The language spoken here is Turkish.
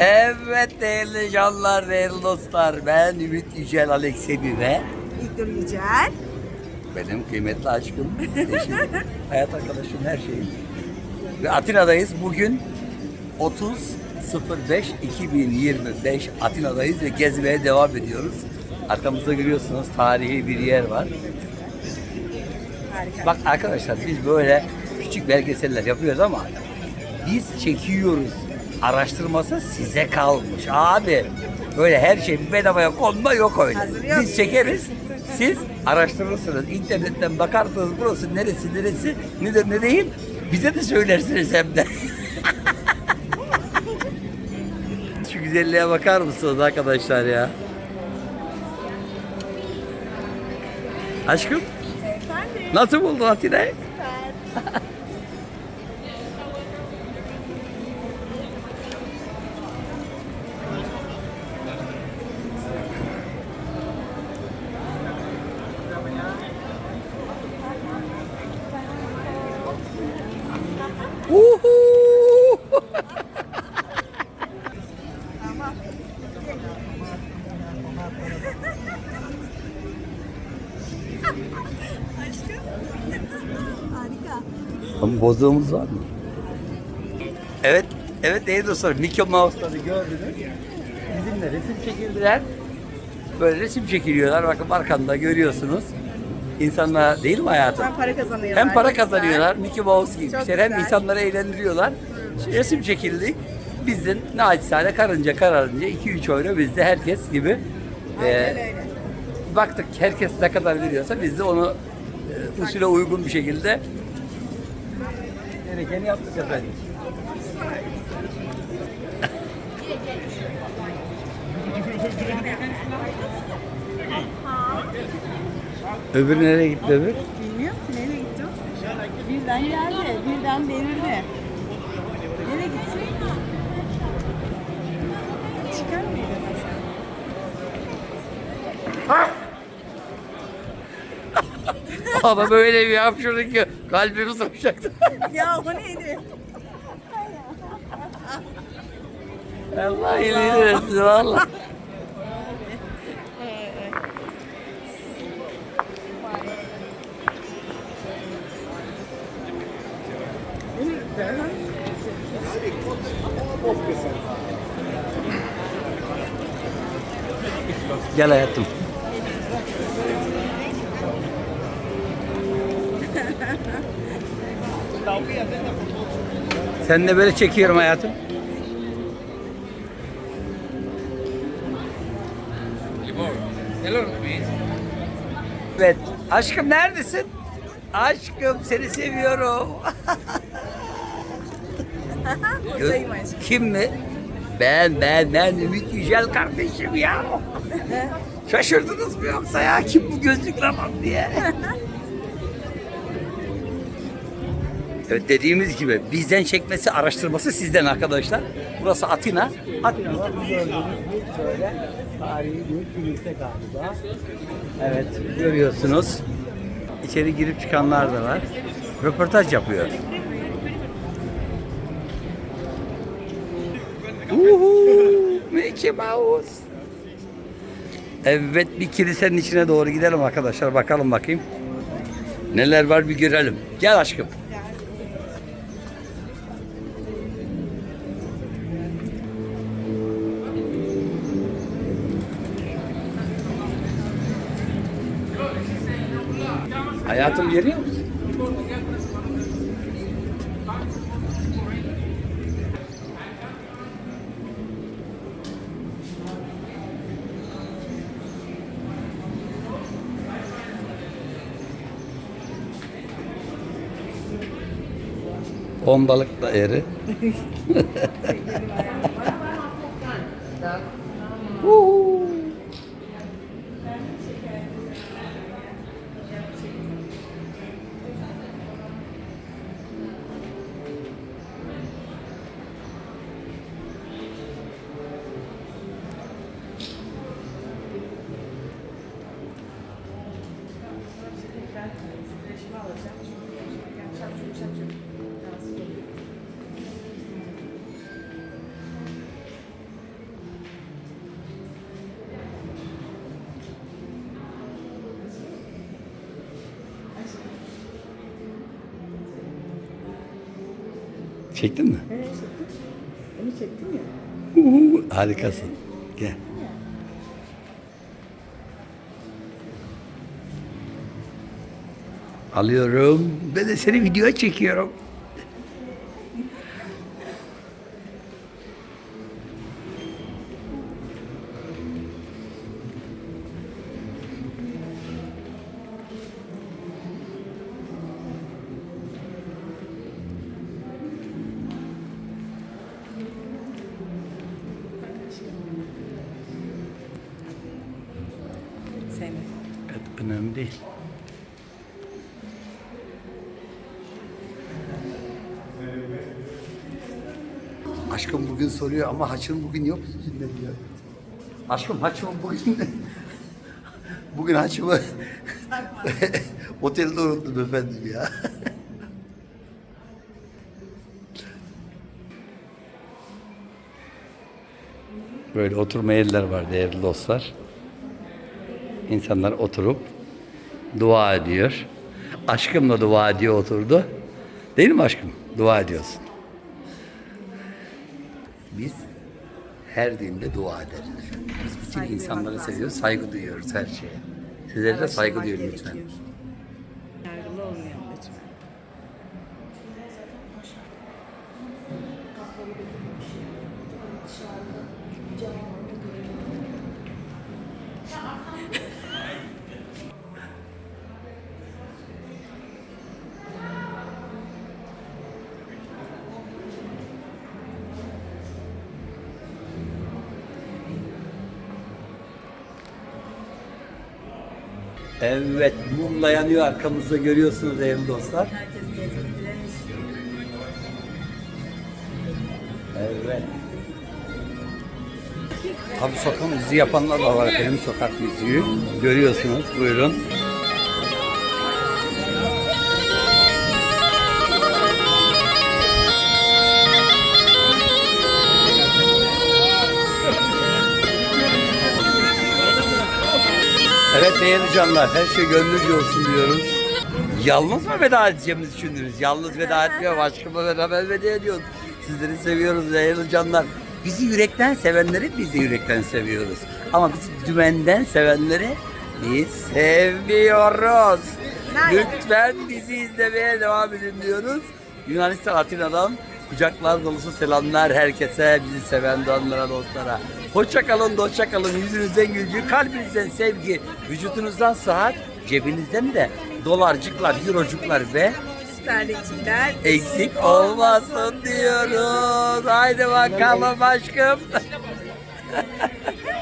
Evet değerli canlar, değerli dostlar. Ben Ümit Yücel Aleksebi ve İlknur Yücel. benim kıymetli aşkım, eşim, hayat arkadaşım, her şeyim. Ve Atina'dayız. Bugün 30 05 2025 Atina'dayız ve gezmeye devam ediyoruz. Arkamızda görüyorsunuz tarihi bir yer var. Harika. Bak arkadaşlar biz böyle küçük belgeseller yapıyoruz ama biz çekiyoruz. Araştırması size kalmış abi. Böyle her şey bedavaya konma yok öyle. Biz çekeriz. Siz araştırırsınız. İnternetten bakarsınız burası neresi neresi nedir ne değil. Bize de söylersiniz hem de. Şu güzelliğe bakar mısınız arkadaşlar ya? Aşkım Efendim. nasıl buldun Atina'yı? Uhu! Tamam. Aşkım. Harika. Ama bozuğumuz var mı? Evet, evet değerli dostlar. Mickey Mouse'ları gördünüz. Bizimle resim çekildiler. Böyle resim çekiliyorlar. Bakın arkamda görüyorsunuz. İnsanlar değil mi hayatım? Hem para kazanıyorlar. Hem para ne güzel. kazanıyorlar. Mickey Mouse gibi. Çok şeyler. Hem güzel. insanları eğlendiriyorlar. Şu resim çekildik. Bizden naçizane karınca kararınca 2-3 euro bizde herkes gibi. Aynen Ee, öyle. baktık herkes ne kadar veriyorsa biz de onu e, usule uygun bir şekilde gerekeni yaptık efendim. Öbürü nereye gitti öbür? Bilmiyorum ki nereye gitti o? Birden geldi, birden belirdi. Nereye gitti? Çıkar mıydı mesela? Ama böyle bir hapşırdık ki kalbimiz duracaktı. ya o neydi? Allah iyiliğini versin valla. Gel hayatım. Sen de böyle çekiyorum hayatım. Evet. Aşkım neredesin? Aşkım seni seviyorum. Buradayım aşkım. Kim mi? Ben, ben, ben Ümit Yücel kardeşim ya. Şaşırdınız mı yoksa ya? Kim bu gözlüklü adam diye? Evet dediğimiz gibi bizden çekmesi, araştırması sizden arkadaşlar. Burası Atina. Atina var. Bu gördüğünüz bir şöyle tarihi bir kilise galiba. Evet görüyorsunuz. İçeri girip çıkanlar da var. Röportaj yapıyor. Uhu, Mickey Mouse. Evet bir kilisenin içine doğru gidelim arkadaşlar. Bakalım bakayım. Neler var bir görelim. Gel aşkım. Hayatım geliyor musun? Ondalık da eri. Uhu. Çektin mi? Evet çektim. Onu çektim ya. Uhu, harikasın. Gel. Alıyorum. Ben de seni videoya çekiyorum. Sevmedim. Evet, önemli değil. Aşkım bugün soruyor ama haçım bugün yok üstünde diyor. Aşkım haçım bugün bugün haçımı otelde unuttum efendim ya. Böyle oturma yerler var değerli dostlar. İnsanlar oturup dua ediyor. Aşkımla dua ediyor oturdu. Değil mi aşkım? Dua ediyorsun. Biz her dinde dua ederiz efendim. Biz bütün insanları seviyoruz, saygı duyuyoruz her şeye. Sizlere de saygı duyun lütfen. Evet, mumla yanıyor arkamızda görüyorsunuz değerli dostlar. Evet. Tabii sokak müziği yapanlar da var efendim sokak müziği. Görüyorsunuz buyurun. Evet değerli canlar her şey gönlünce olsun diyoruz. Yalnız mı veda edeceğimizi düşündünüz? Yalnız veda etmiyor, aşkımla beraber veda ediyoruz. Sizleri seviyoruz değerli canlar. Bizi yürekten sevenleri biz de yürekten seviyoruz. Ama bizi dümenden sevenleri biz sevmiyoruz. Lütfen bizi izlemeye devam edin diyoruz. Yunanistan Atina'dan kucaklar dolusu selamlar herkese, bizi seven donlara, dostlara. Hoşça kalın, hoşça kalın. Yüzünüzden gülücük, kalbinizden sevgi, vücudunuzdan sıhhat, cebinizden de dolarcıklar, eurocuklar ve Sterlinkçiler eksik olmasın diyoruz. Haydi bakalım aşkım.